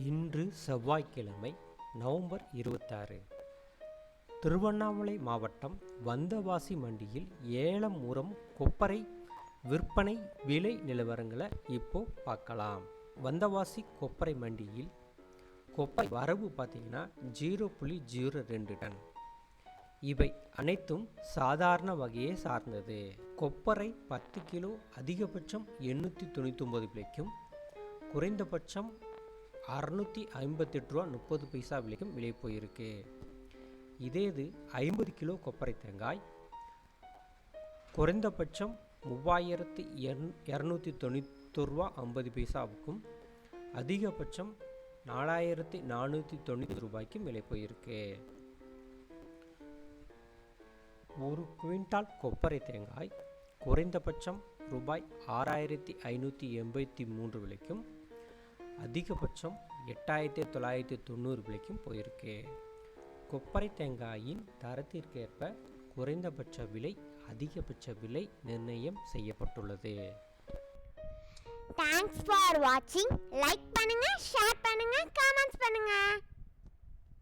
இன்று செவ்வாய்க்கிழமை நவம்பர் இருபத்தாறு. திருவண்ணாமலை மாவட்டம் வந்தவாசி மண்டியில் ஏலம் உரம் கொப்பரை விற்பனை விலை நிலவரங்களை இப்போ பார்க்கலாம். வந்தவாசி கொப்பரை மண்டியில் கொப்பரை வரவு பார்த்தீங்கன்னா ஜீரோ புள்ளி ஜீரோ ரெண்டு டன். இவை அனைத்தும் சாதாரண வகையை சார்ந்தது. கொப்பரை பத்து கிலோ அதிகபட்சம் எண்ணூற்றி தொண்ணூற்றி ஒம்பது விலைக்கும் குறைந்தபட்சம் அறநூற்றி ஐம்பத்தெட்டு ரூபா முப்பது பைசா விலைக்கும் விலை போயிருக்கு இதே இது ஐம்பது கிலோ கொப்பரை தேங்காய் குறைந்தபட்சம் மூவாயிரத்து இரநூத்தி தொண்ணூத்தொரு ரூபா ஐம்பது பைசாவுக்கும் அதிகபட்சம் நாலாயிரத்தி நானூற்றி தொண்ணூற்றி ரூபாய்க்கும் விலை போயிருக்கு ஒரு குவிண்டால் கொப்பரை தேங்காய் குறைந்தபட்சம் ரூபாய் ஆறாயிரத்தி ஐநூற்றி எண்பத்தி மூன்று விலைக்கும் அதிகபட்சம் எட்டாயிரத்தி தொள்ளாயிரத்தி தொண்ணூறு விலைக்கும் போயிருக்கு. கொப்பரை தேங்காயின் தரத்திற்கேற்ப குறைந்தபட்ச விலை அதிகபட்ச விலை நிர்ணயம் செய்யப்பட்டுள்ளது. தேங்க்ஸ் ஃபார் வாட்சிங் லைக் பண்ணுங்க ஷேர் பண்ணுங்க கமெண்ட்